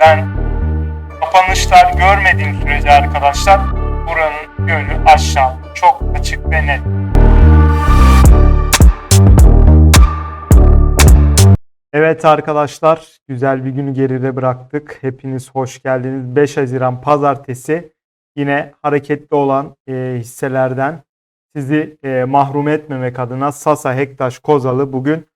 Ben kapanışlar görmediğim sürece arkadaşlar buranın yönü aşağı. Çok açık ve net. Evet arkadaşlar, güzel bir günü geride bıraktık. Hepiniz hoş geldiniz. 5 Haziran Pazartesi yine hareketli olan e, hisselerden sizi e, mahrum etmemek adına Sasa, Hektaş, Kozalı bugün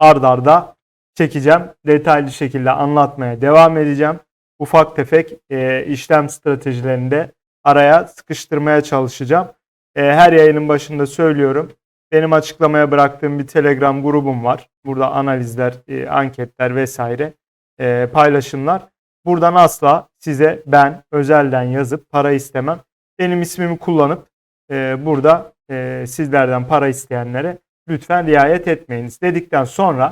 ard arda çekeceğim. Detaylı şekilde anlatmaya devam edeceğim. Ufak tefek e, işlem stratejilerinde araya sıkıştırmaya çalışacağım. E, her yayının başında söylüyorum. Benim açıklamaya bıraktığım bir Telegram grubum var. Burada analizler, e, anketler vesaire e, paylaşımlar. Buradan asla size ben özelden yazıp para istemem. Benim ismimi kullanıp e, burada e, sizlerden para isteyenlere lütfen riayet etmeyiniz dedikten sonra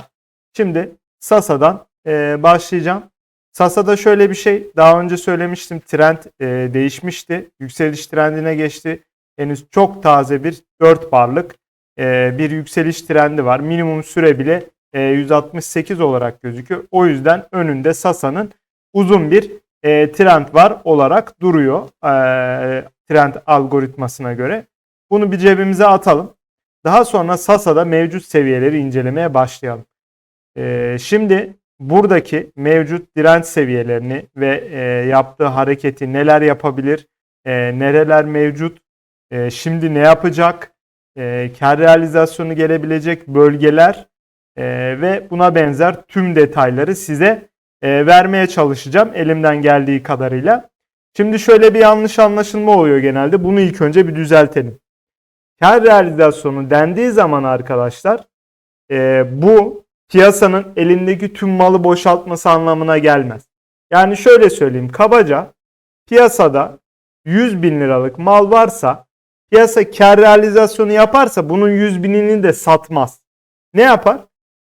şimdi Sasa'dan e, başlayacağım. Sasa'da şöyle bir şey daha önce söylemiştim trend e, değişmişti. Yükseliş trendine geçti. Henüz çok taze bir 4 barlık e, bir yükseliş trendi var. Minimum süre bile e, 168 olarak gözüküyor. O yüzden önünde Sasa'nın uzun bir trend var olarak duruyor trend algoritmasına göre. Bunu bir cebimize atalım. Daha sonra Sasa'da mevcut seviyeleri incelemeye başlayalım. E, şimdi buradaki mevcut direnç seviyelerini ve e, yaptığı hareketi neler yapabilir, e, nereler mevcut, e, şimdi ne yapacak, e, kar realizasyonu gelebilecek bölgeler e, ve buna benzer tüm detayları size e, vermeye çalışacağım elimden geldiği kadarıyla. Şimdi şöyle bir yanlış anlaşılma oluyor genelde. Bunu ilk önce bir düzeltelim. Kar realizasyonu dendiği zaman arkadaşlar e, bu piyasanın elindeki tüm malı boşaltması anlamına gelmez. Yani şöyle söyleyeyim kabaca piyasada 100 bin liralık mal varsa piyasa kar realizasyonu yaparsa bunun 100 binini de satmaz. Ne yapar?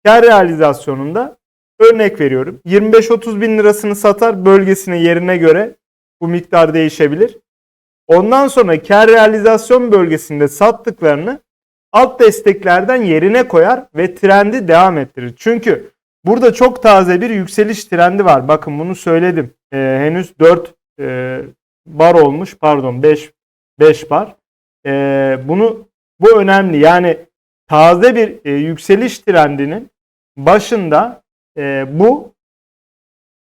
Kar realizasyonunda örnek veriyorum 25-30 bin lirasını satar bölgesine yerine göre bu miktar değişebilir. Ondan sonra kar realizasyon bölgesinde sattıklarını alt desteklerden yerine koyar ve trendi devam ettirir. Çünkü burada çok taze bir yükseliş trendi var. Bakın bunu söyledim. Ee, henüz 4 e, bar olmuş pardon 5 5 bar. Ee, bunu bu önemli. Yani taze bir e, yükseliş trendinin başında e, bu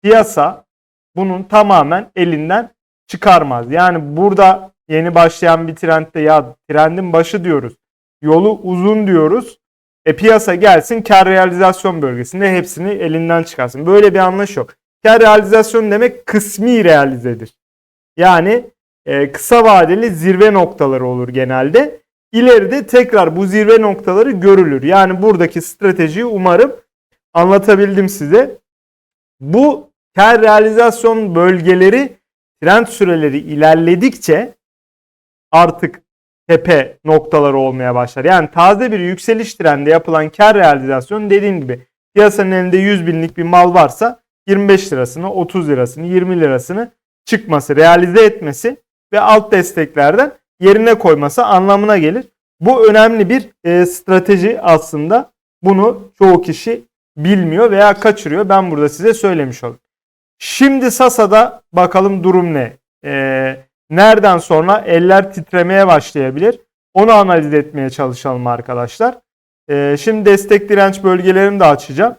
piyasa bunun tamamen elinden çıkarmaz. Yani burada yeni başlayan bir trendde ya trendin başı diyoruz. Yolu uzun diyoruz. E piyasa gelsin kar realizasyon bölgesinde hepsini elinden çıkarsın. Böyle bir anlayış yok. Kar realizasyon demek kısmi realizedir. Yani e, kısa vadeli zirve noktaları olur genelde. İleride tekrar bu zirve noktaları görülür. Yani buradaki stratejiyi umarım anlatabildim size. Bu kar realizasyon bölgeleri trend süreleri ilerledikçe artık tepe noktaları olmaya başlar. Yani taze bir yükseliş trendi yapılan kar realizasyonu dediğim gibi piyasanın elinde 100 binlik bir mal varsa 25 lirasını, 30 lirasını, 20 lirasını çıkması, realize etmesi ve alt desteklerden yerine koyması anlamına gelir. Bu önemli bir e, strateji aslında. Bunu çoğu kişi bilmiyor veya kaçırıyor. Ben burada size söylemiş oldum. Şimdi Sasa'da bakalım durum ne? Ee, nereden sonra eller titremeye başlayabilir? Onu analiz etmeye çalışalım arkadaşlar. Ee, şimdi destek direnç bölgelerini de açacağım.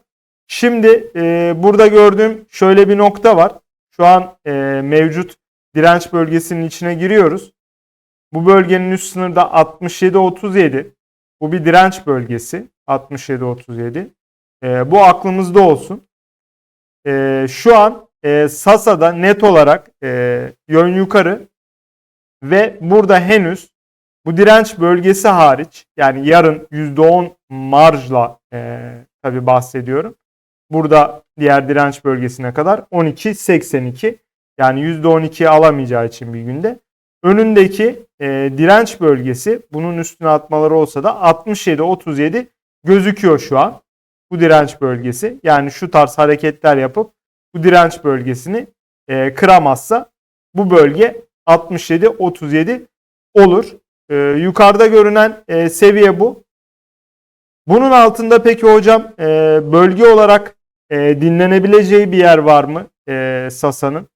Şimdi e, burada gördüğüm şöyle bir nokta var. Şu an e, mevcut direnç bölgesinin içine giriyoruz. Bu bölgenin üst sınırda 67-37. Bu bir direnç bölgesi. 67-37. E, bu aklımızda olsun. E, şu an e, Sasa'da net olarak e, yön yukarı ve burada henüz bu direnç bölgesi hariç yani yarın %10 marjla e, tabi bahsediyorum. Burada diğer direnç bölgesine kadar 12.82 yani %12'yi alamayacağı için bir günde. Önündeki e, direnç bölgesi bunun üstüne atmaları olsa da 67.37 gözüküyor şu an. Bu direnç bölgesi yani şu tarz hareketler yapıp bu direnç bölgesini e, kıramazsa bu bölge 67-37 olur. E, yukarıda görünen e, seviye bu. Bunun altında peki hocam e, bölge olarak e, dinlenebileceği bir yer var mı e, Sasa'nın?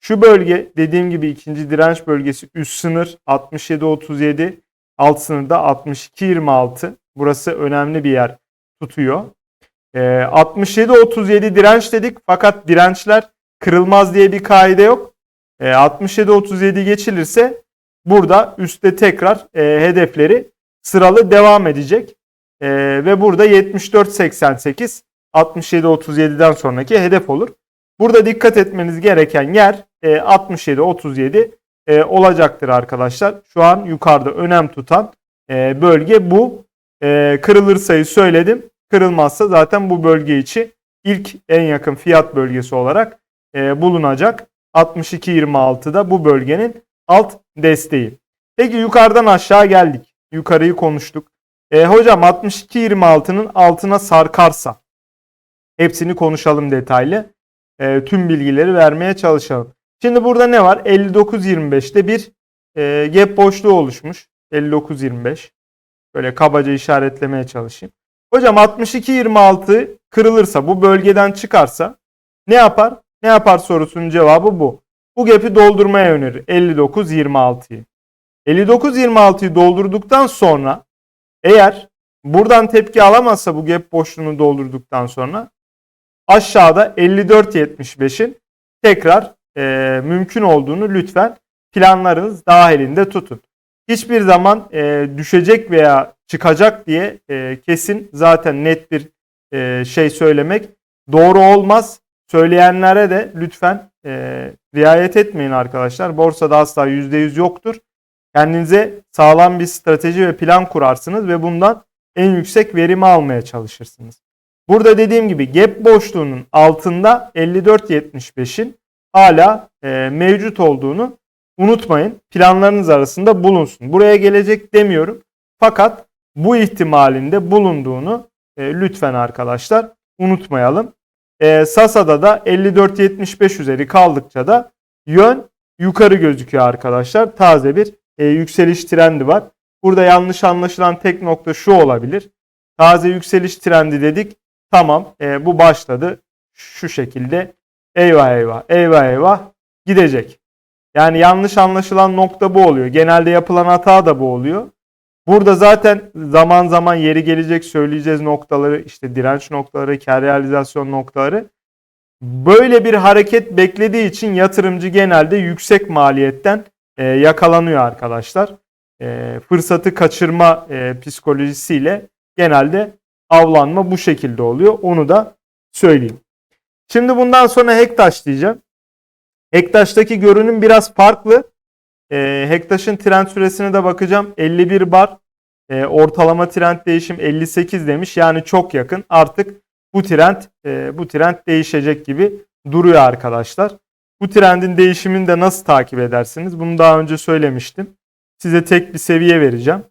Şu bölge dediğim gibi ikinci direnç bölgesi üst sınır 67-37 alt sınırda 62-26 burası önemli bir yer tutuyor. E, 67-37 direnç dedik fakat dirençler kırılmaz diye bir kaide yok. E, 67-37 geçilirse burada üstte tekrar e, hedefleri sıralı devam edecek. E, ve burada 74-88 67-37'den sonraki hedef olur. Burada dikkat etmeniz gereken yer e, 67-37 e, olacaktır arkadaşlar. Şu an yukarıda önem tutan e, bölge bu. E, kırılırsa söyledim. Kırılmazsa zaten bu bölge içi ilk en yakın fiyat bölgesi olarak e, bulunacak. 62.26'da bu bölgenin alt desteği. Peki yukarıdan aşağı geldik. Yukarıyı konuştuk. E, hocam 62.26'nın altına sarkarsa hepsini konuşalım detaylı. E, tüm bilgileri vermeye çalışalım. Şimdi burada ne var? 59.25'te bir e, gap boşluğu oluşmuş. 59.25. Böyle kabaca işaretlemeye çalışayım. Hocam 62.26 kırılırsa bu bölgeden çıkarsa ne yapar? Ne yapar sorusunun cevabı bu. Bu gap'i doldurmaya önerir 59.26'yı. 59.26'yı doldurduktan sonra eğer buradan tepki alamazsa bu gap boşluğunu doldurduktan sonra aşağıda 54.75'in tekrar e, mümkün olduğunu lütfen planlarınız dahilinde tutun. Hiçbir zaman e, düşecek veya çıkacak diye e, kesin zaten net bir e, şey söylemek doğru olmaz. Söyleyenlere de lütfen e, riayet etmeyin arkadaşlar. Borsada asla %100 yoktur. Kendinize sağlam bir strateji ve plan kurarsınız ve bundan en yüksek verimi almaya çalışırsınız. Burada dediğim gibi gap boşluğunun altında 54.75'in hala e, mevcut olduğunu unutmayın. Planlarınız arasında bulunsun. Buraya gelecek demiyorum. Fakat bu ihtimalinde bulunduğunu e, lütfen arkadaşlar unutmayalım. E, Sasa'da da 54.75 üzeri kaldıkça da yön yukarı gözüküyor arkadaşlar. Taze bir e, yükseliş trendi var. Burada yanlış anlaşılan tek nokta şu olabilir. Taze yükseliş trendi dedik. Tamam e, bu başladı. Şu şekilde eyvah eyvah eyvah eyvah gidecek. Yani yanlış anlaşılan nokta bu oluyor. Genelde yapılan hata da bu oluyor. Burada zaten zaman zaman yeri gelecek söyleyeceğiz noktaları işte direnç noktaları, kar realizasyon noktaları. Böyle bir hareket beklediği için yatırımcı genelde yüksek maliyetten e, yakalanıyor arkadaşlar. E, fırsatı kaçırma e, psikolojisiyle genelde avlanma bu şekilde oluyor. Onu da söyleyeyim. Şimdi bundan sonra Hektaş diyeceğim. Hektaş'taki görünüm biraz farklı. E, Hektaş'ın trend süresine de bakacağım. 51 bar. E, ortalama trend değişim 58 demiş. Yani çok yakın. Artık bu trend e, bu trend değişecek gibi duruyor arkadaşlar. Bu trendin değişimini de nasıl takip edersiniz? Bunu daha önce söylemiştim. Size tek bir seviye vereceğim.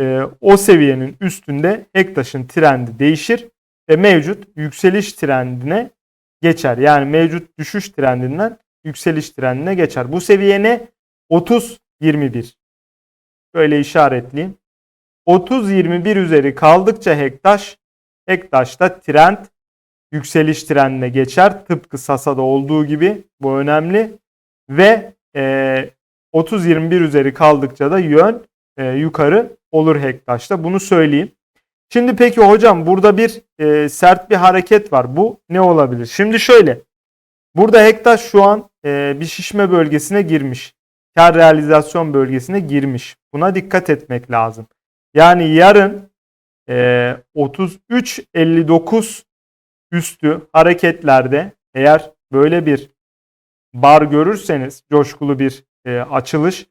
E, o seviyenin üstünde Hektaş'ın trendi değişir ve mevcut yükseliş trendine geçer. Yani mevcut düşüş trendinden yükseliş trendine geçer. Bu seviye ne? 30-21. Böyle işaretleyeyim. 30-21 üzeri kaldıkça Hektaş, Hektaş'ta trend yükseliş trendine geçer. Tıpkı Sasa'da olduğu gibi bu önemli. Ve e, 30-21 üzeri kaldıkça da yön e, yukarı olur Hektaş'ta. Bunu söyleyeyim. Şimdi peki hocam burada bir e, sert bir hareket var. Bu ne olabilir? Şimdi şöyle. Burada Hektaş şu an e, bir şişme bölgesine girmiş. Kar realizasyon bölgesine girmiş. Buna dikkat etmek lazım. Yani yarın e, 33.59 üstü hareketlerde eğer böyle bir bar görürseniz coşkulu bir e, açılış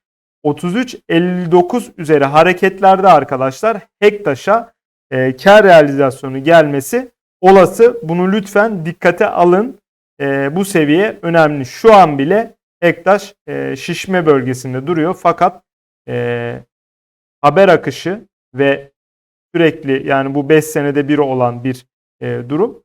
33.59 üzeri hareketlerde arkadaşlar Hektaş'a e, kar realizasyonu gelmesi olası. Bunu lütfen dikkate alın. E, bu seviye önemli. Şu an bile Ektaş e, şişme bölgesinde duruyor. Fakat e, haber akışı ve sürekli yani bu 5 senede bir olan bir e, durum.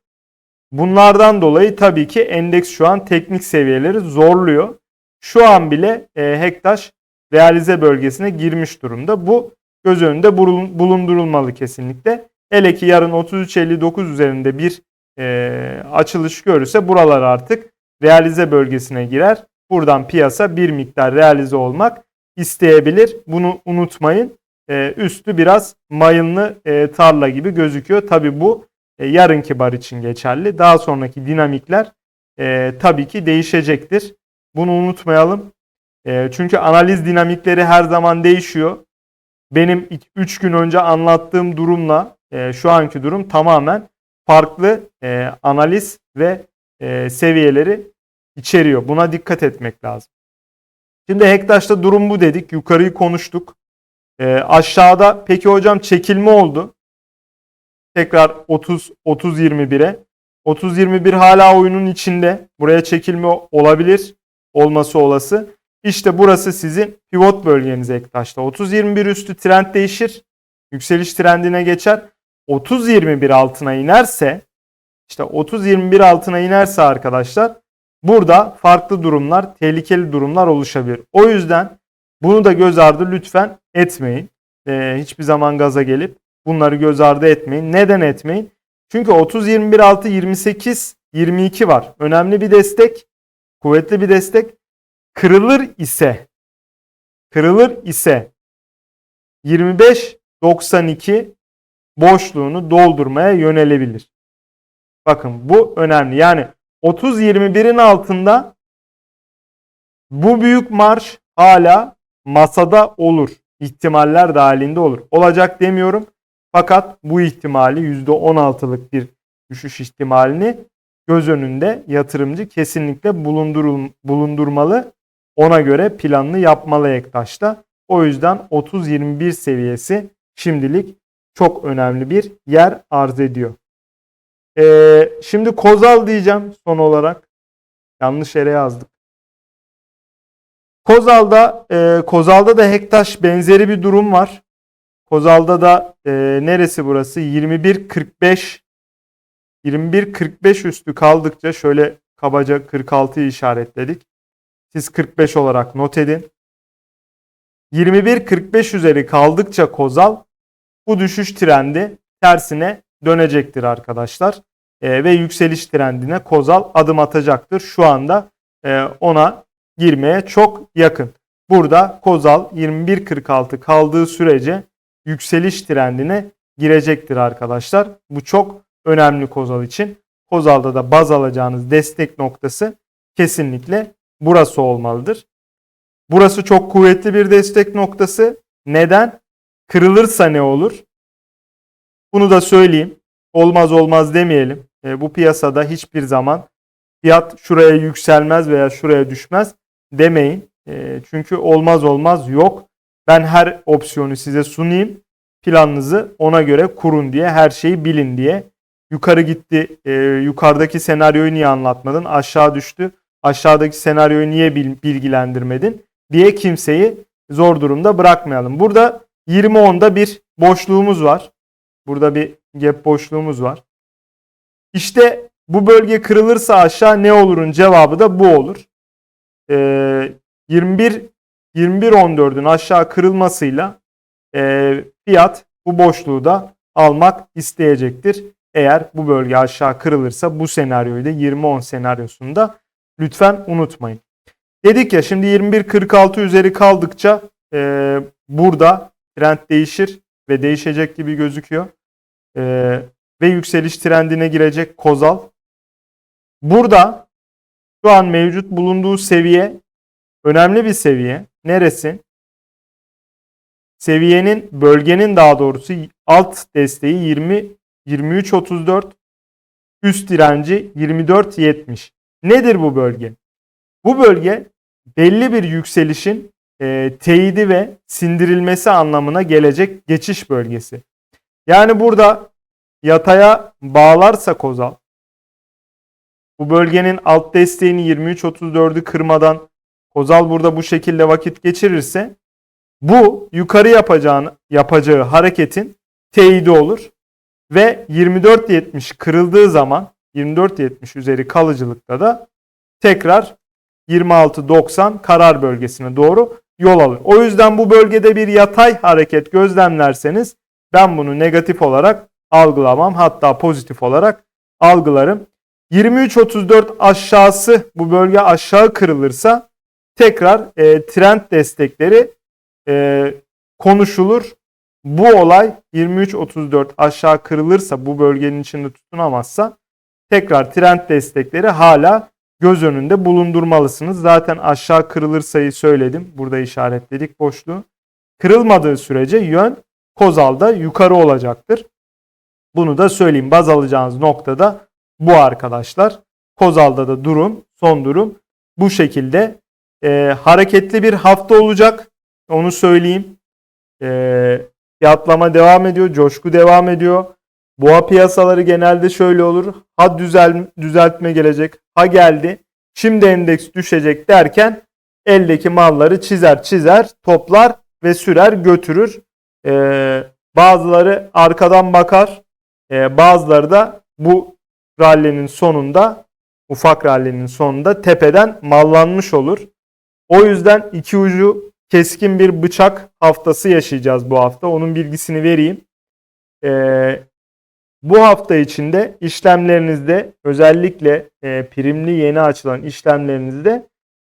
Bunlardan dolayı tabii ki endeks şu an teknik seviyeleri zorluyor. Şu an bile e, Hektaş realize bölgesine girmiş durumda. Bu göz önünde bulundurulmalı kesinlikle. Hele ki yarın 33.59 üzerinde bir e, açılış görürse buralar artık realize bölgesine girer. Buradan piyasa bir miktar realize olmak isteyebilir. Bunu unutmayın. E, üstü biraz mayınlı e, tarla gibi gözüküyor. Tabi bu e, yarınki bar için geçerli. Daha sonraki dinamikler e, tabii ki değişecektir. Bunu unutmayalım. E, çünkü analiz dinamikleri her zaman değişiyor. Benim 3 gün önce anlattığım durumla e, şu anki durum tamamen farklı e, analiz ve e, seviyeleri içeriyor. Buna dikkat etmek lazım. Şimdi Hektaş'ta durum bu dedik. Yukarıyı konuştuk. E, aşağıda peki hocam çekilme oldu. Tekrar 30 30 21'e. 30 21 hala oyunun içinde. Buraya çekilme olabilir. Olması olası. İşte burası sizin pivot bölgeniz Ektaş'ta. 30 21 üstü trend değişir. Yükseliş trendine geçer. 30 21 altına inerse işte 30 21 altına inerse arkadaşlar burada farklı durumlar, tehlikeli durumlar oluşabilir. O yüzden bunu da göz ardı lütfen etmeyin. Ee, hiçbir zaman gaza gelip bunları göz ardı etmeyin. Neden etmeyin? Çünkü 30 21 6 28 22 var. Önemli bir destek, kuvvetli bir destek. Kırılır ise kırılır ise 25 92 boşluğunu doldurmaya yönelebilir. Bakın bu önemli. Yani 30-21'in altında bu büyük marş hala masada olur. İhtimaller dahilinde olur. Olacak demiyorum. Fakat bu ihtimali %16'lık bir düşüş ihtimalini göz önünde yatırımcı kesinlikle bulundurmalı. Ona göre planını yapmalı Ektaş'ta. O yüzden 30-21 seviyesi şimdilik çok önemli bir yer arz ediyor. Ee, şimdi Kozal diyeceğim son olarak. Yanlış yere yazdık. Kozal'da e, Kozal'da da Hektaş benzeri bir durum var. Kozal'da da e, neresi burası? 21.45 21.45 üstü kaldıkça şöyle kabaca 46'yı işaretledik. Siz 45 olarak not edin. 21.45 üzeri kaldıkça Kozal bu düşüş trendi tersine dönecektir arkadaşlar. E, ve yükseliş trendine Kozal adım atacaktır. Şu anda e, ona girmeye çok yakın. Burada Kozal 21.46 kaldığı sürece yükseliş trendine girecektir arkadaşlar. Bu çok önemli Kozal için. Kozal'da da baz alacağınız destek noktası kesinlikle burası olmalıdır. Burası çok kuvvetli bir destek noktası. Neden? Kırılırsa ne olur? Bunu da söyleyeyim. Olmaz olmaz demeyelim. E, bu piyasada hiçbir zaman fiyat şuraya yükselmez veya şuraya düşmez demeyin. E, çünkü olmaz olmaz yok. Ben her opsiyonu size sunayım. Planınızı ona göre kurun diye, her şeyi bilin diye. Yukarı gitti, e, yukarıdaki senaryoyu niye anlatmadın? Aşağı düştü, aşağıdaki senaryoyu niye bilgilendirmedin? diye kimseyi zor durumda bırakmayalım. Burada 20-10'da bir boşluğumuz var. Burada bir gap boşluğumuz var. İşte bu bölge kırılırsa aşağı ne olurun cevabı da bu olur. Ee, 21 21.14'ün aşağı kırılmasıyla e, fiyat bu boşluğu da almak isteyecektir. Eğer bu bölge aşağı kırılırsa bu senaryoyu da 20-10 senaryosunda lütfen unutmayın. Dedik ya şimdi 21.46 üzeri kaldıkça e, burada trend değişir ve değişecek gibi gözüküyor. E, ve yükseliş trendine girecek Kozal. Burada şu an mevcut bulunduğu seviye önemli bir seviye. Neresi? Seviyenin, bölgenin daha doğrusu alt desteği 20 23 34 üst direnci 24 70. Nedir bu bölge? Bu bölge belli bir yükselişin e, teyidi ve sindirilmesi anlamına gelecek geçiş bölgesi. Yani burada yataya bağlarsa Kozal bu bölgenin alt desteğini 23-34'ü kırmadan Kozal burada bu şekilde vakit geçirirse bu yukarı yapacağını, yapacağı hareketin teyidi olur ve 24.70 kırıldığı zaman 24.70 üzeri kalıcılıkta da tekrar 26.90 karar bölgesine doğru yol alır. O yüzden bu bölgede bir yatay hareket gözlemlerseniz ben bunu negatif olarak algılamam hatta pozitif olarak algılarım. 23.34 aşağısı bu bölge aşağı kırılırsa tekrar e, trend destekleri e, konuşulur. Bu olay 23.34 aşağı kırılırsa bu bölgenin içinde tutunamazsa tekrar trend destekleri hala göz önünde bulundurmalısınız. Zaten aşağı kırılırsayı söyledim. Burada işaretledik boşluğu. Kırılmadığı sürece yön Kozal'da yukarı olacaktır. Bunu da söyleyeyim. Baz alacağınız noktada bu arkadaşlar. Kozal'da da durum, son durum bu şekilde. Ee, hareketli bir hafta olacak. Onu söyleyeyim. Ee, fiyatlama devam ediyor, coşku devam ediyor. Boğa piyasaları genelde şöyle olur. Ha düzel, düzeltme gelecek, ha geldi. Şimdi endeks düşecek derken eldeki malları çizer çizer, toplar ve sürer götürür. Ee, bazıları arkadan bakar, ee, bazıları da bu rallinin sonunda, ufak rallinin sonunda tepeden mallanmış olur. O yüzden iki ucu keskin bir bıçak haftası yaşayacağız bu hafta. Onun bilgisini vereyim. Ee, bu hafta içinde işlemlerinizde özellikle e, primli yeni açılan işlemlerinizde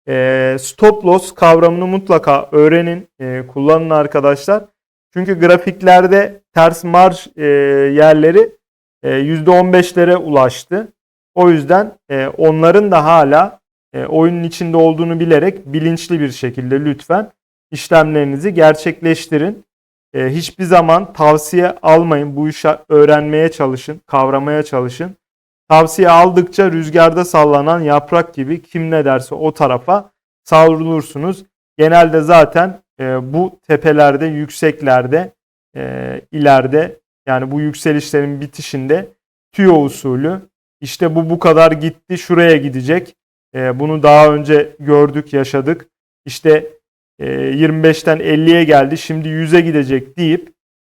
e, stop loss kavramını mutlaka öğrenin, e, kullanın arkadaşlar. Çünkü grafiklerde ters marj e, yerleri e, %15'lere ulaştı. O yüzden e, onların da hala e, oyunun içinde olduğunu bilerek bilinçli bir şekilde lütfen işlemlerinizi gerçekleştirin. E, hiçbir zaman tavsiye almayın. Bu işi öğrenmeye çalışın, kavramaya çalışın. Tavsiye aldıkça rüzgarda sallanan yaprak gibi kim ne derse o tarafa savrulursunuz. Genelde zaten e, bu tepelerde, yükseklerde, e, ileride yani bu yükselişlerin bitişinde tüyo usulü işte bu bu kadar gitti şuraya gidecek. E, bunu daha önce gördük, yaşadık. İşte 25'ten 50'ye geldi. Şimdi 100'e gidecek deyip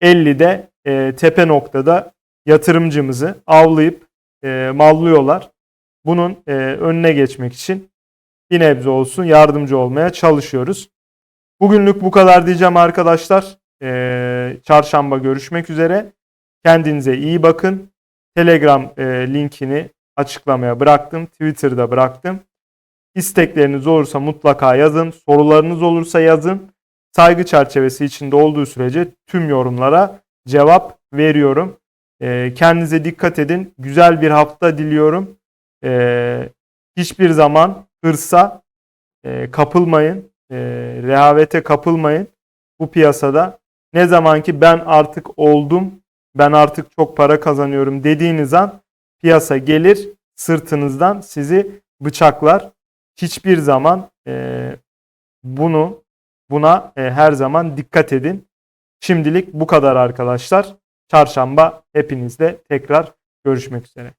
50'de e, tepe noktada yatırımcımızı avlayıp e, mallıyorlar. Bunun e, önüne geçmek için bir nebze olsun yardımcı olmaya çalışıyoruz. Bugünlük bu kadar diyeceğim arkadaşlar. Çarşamba görüşmek üzere. Kendinize iyi bakın. Telegram linkini açıklamaya bıraktım. Twitter'da bıraktım. İstekleriniz olursa mutlaka yazın. Sorularınız olursa yazın. Saygı çerçevesi içinde olduğu sürece tüm yorumlara cevap veriyorum. E, kendinize dikkat edin. Güzel bir hafta diliyorum. E, hiçbir zaman hırsa e, kapılmayın. E, rehavete kapılmayın. Bu piyasada ne zaman ki ben artık oldum, ben artık çok para kazanıyorum dediğiniz an piyasa gelir sırtınızdan sizi bıçaklar hiçbir zaman e, bunu buna e, her zaman dikkat edin. Şimdilik bu kadar arkadaşlar. Çarşamba hepinizle tekrar görüşmek üzere.